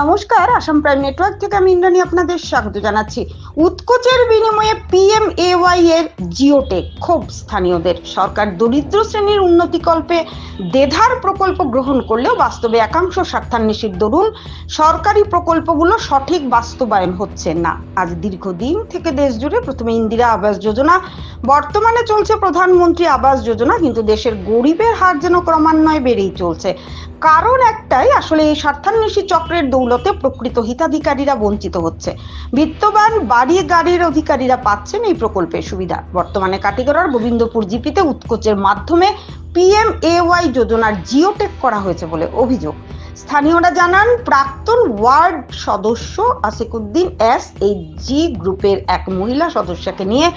নমস্কার, Assam prime network থেকে আমি ইন্দ্রাণী আপনাদের স্বাগত জানাচ্ছি। উৎকোচের বিনিময়ে পিএম এওয়াই এর জিওটেক ক্ষোভ স্থানীয়দের। সরকার দরিদ্র শ্রেণির উন্নতিকল্পে দেধার প্রকল্প গ্রহণ করলেও বাস্তবে একাংশ স্বার্থান্বেষীর দরুন সরকারি প্রকল্পগুলো সঠিক বাস্তবায়ন হচ্ছে না। আজ দীর্ঘদিন থেকে দেশ জুড়ে প্রথমে ইন্দিরা আবাস যোজনা, বর্তমানে চলছে প্রধানমন্ত্রী আবাস যোজনা, কিন্তু দেশের গরিবের হার যেন ক্রমান্বয়ে বেড়েই চলছে। কারণ একটাই, আসলে এই স্বার্থান্বেষী চক্রের দৌলতে প্রকৃত হিতাধিকারীরা বঞ্চিত হচ্ছে। বিত্তবান বাড়ি গাড়ির অধিকারীরা পাচ্ছেন এই প্রকল্পের সুবিধা। বর্তমানে কাটিগড়ার গোবিন্দপুর জিপিতে উৎকোচের মাধ্যমে পিএম এওয়াই যোজনার জিওটেক করা হয়েছে বলে অভিযোগ। স্থানীয়রা জানান, প্রাক্তন ওয়ার্ড সদস্য আসিকুদ্দিন এস এই জি গ্রুপের এক মহিলা সদস্যকে নিয়ে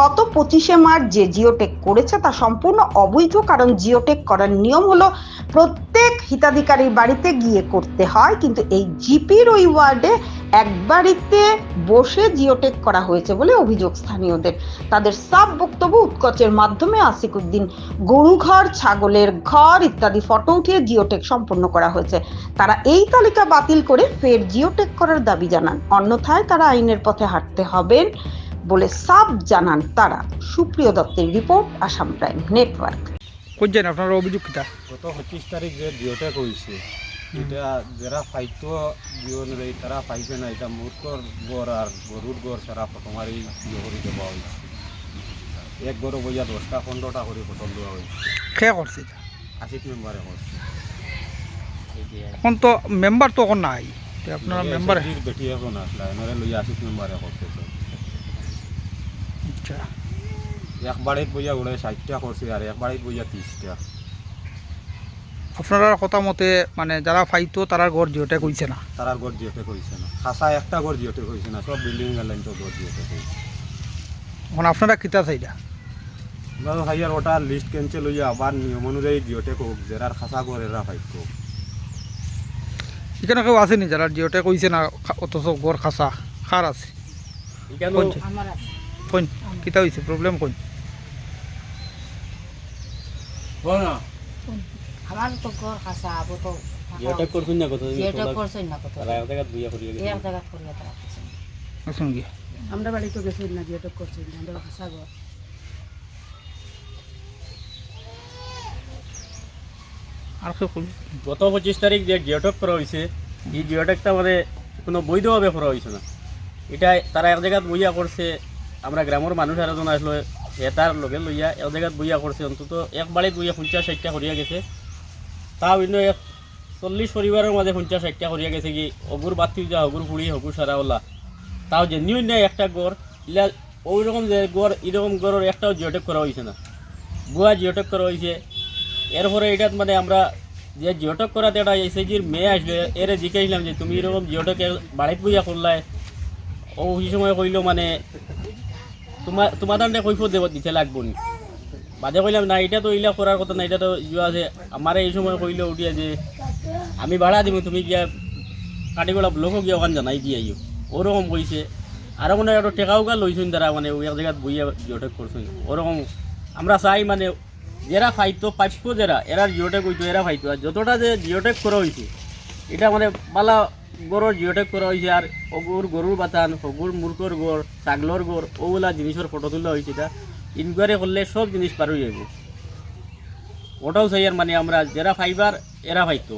গত পঁচিশে মার্চ যে জিওটেক করেছে তা সম্পূর্ণ অবৈধ, কারণ জিওটেক করার নিয়ম হলো প্রত্যেক হিতাধিকারীর বাড়িতে গিয়ে করতে হয়, কিন্তু এই জিপির ওই ওয়ার্ডে এক বাড়িতে বসে জিওটেক করা হয়েছে বলে অভিযোগ স্থানীয়দের। তাদের সাব বক্তব্য উৎকচের মাধ্যমে আসিকুদ্দিন গরু ঘর ছাগলের ঘর ইত্যাদি ফটো উঠিয়ে জিওটেক সম্পন্ন করা হয়েছে। তারা এই তালিকা বাতিল করে ফের জিওটেক করার দাবি জানান। অন্যথায় তারা আইনের পথে হাঁটতে হবেন বলে সাব জানান তারা। সুপ্রিয় দত্তের রিপোর্ট আসাম প্রাইম নেটওয়ার্ক। কোনছেন আপনার অভিযোগ কিতা গত পঁচিশ তারিখ যে জিওটেক হয়েছে এটা যারা পাইতো জিও অনুযায়ী তারা পাইছে না এটা মূর্খর গড় আর গরুর গড় সারা ফটোমারি ইয়ে করে দেওয়া হয়েছে। এক গরু বইয়া দশটা পনেরোটা করে ফটো দেওয়া হয়েছে। খে করছে এটা? আশিক মেম্বারে করছে। এখন তো মেম্বার তো এখন নাই। আপনারা মেম্বার বেটি এখন আসলা এনারে লইয়া আশিক মেম্বারে করছে আচ্ছা। এক বাড়িত বইয়া ওরা ষাটটা করছে আর এক বাড়িত বইয়া তিরিশটা। আপনারা কথা মতে মানে যারা ফাইতো তারা ঘর জিওটা কইছে না। তারার গড় জিওটেক হয়েছে না। খাসা একটা গড় জিওটেক হয়েছে না সব বিল্ডিং লাইন তো গড় জিওটেক হয়েছে এখন আপনারা কিতা চাইরা আমরা হাইয়ার ওটা লিস্ট ক্যান্সেল হইয়া আবার নিয়ম অনুযায়ী জিওটেক হোক জেরার খাসা করে এরা ফাইট হোক এখানে কেউ আসেনি যারা জিওটা কইছে না অথচ ঘর খাসা? খার আছে? কোন কিতা হয়েছে প্রবলেম কোন? আমার তো ঘর খাসা আবো তো জিওটেক করছেন না কত যেটা করছেন না কত তারা এক জায়গায় বুইয়া করিয়া এক জায়গা করিয়া তারা। শুন গিয়ে। আমরা বাড়িতে গেছি না যেটা করছি আমরা ভাষা ঘর। আর গত পঁচিশ তারিখ যে জিওটেক করা হয়েছে এই জিওটেকটা মানে কোনো বৈধভাবে করা হয়েছে না। এটা তারা এক জায়গাত বইয়া করছে আমরা গ্রামের মানুষ আর এজন আসলো এটার লগে লইয়া এক জায়গাত বইয়া করছে অন্তত এক বাড়িত বইয়া পঞ্চাশ ষাটটা করিয়া গেছে। তাও এক চল্লিশ পরিবারের মাঝে পঞ্চাশ ষাটটা করিয়া গেছে কি অগুর বাতি যা হগুর পুড়ি হগুর সারা ওলা তাও যে নিউ নেই একটা গড়। ওই রকম যে গড় এরকম গড়ের একটাও জিওটেক করা হয়েছে না। বুয়া জিওটেক করা হয়েছে এরপরে এটাত মানে আমরা যে জিওটক করাতে একটা এসএসজির মেয়ে আসলে এর জিজ্ঞাসলাম যে তুমি এরকম জিওটকের বাড়িত বুঝা করলাই ও ওই সময় কইলো মানে তোমার তাহলে কৈফত দেব দিতে লাগবো বাদে কইলাম, না এটা তো ইলা করার কথা না এটা তো ইয়ে আছে। আমার এই সময় কইলো উঠিয়া যে, আমি ভাড়া দিব তুমি গিয়া কাটিগোড়া ব্লকও গিয়া ওখান জানাই দিয়ে আইও। ওরকম কইছে। আরও মনে একটা টেকাও গা লইছেন তারা মানে এক জায়গায় বইয়া জিওটেক করছেন। ওরকম আমরা চাই মানে যারা ফাইতো প্রাপ্য যারা এরা জিওটেক হইতো, এরা ফাইতো। আর যতটা যে জিওটেক করা হয়েছে এটা মানে বালা গরুর জিওটেক করা হয়েছে আর অগুর গরুর বাতান হগুর মূর্খর গড়, ছাগলর গড়, ওগুলা জিনিসের ফটো তোলা হয়েছে এটা। ইনকোয়ারি করলে সব জিনিস পার হয়ে যাবে ওটাও চাই আর মানে আমরা যারা ফাইবার, এরা ফাইতো।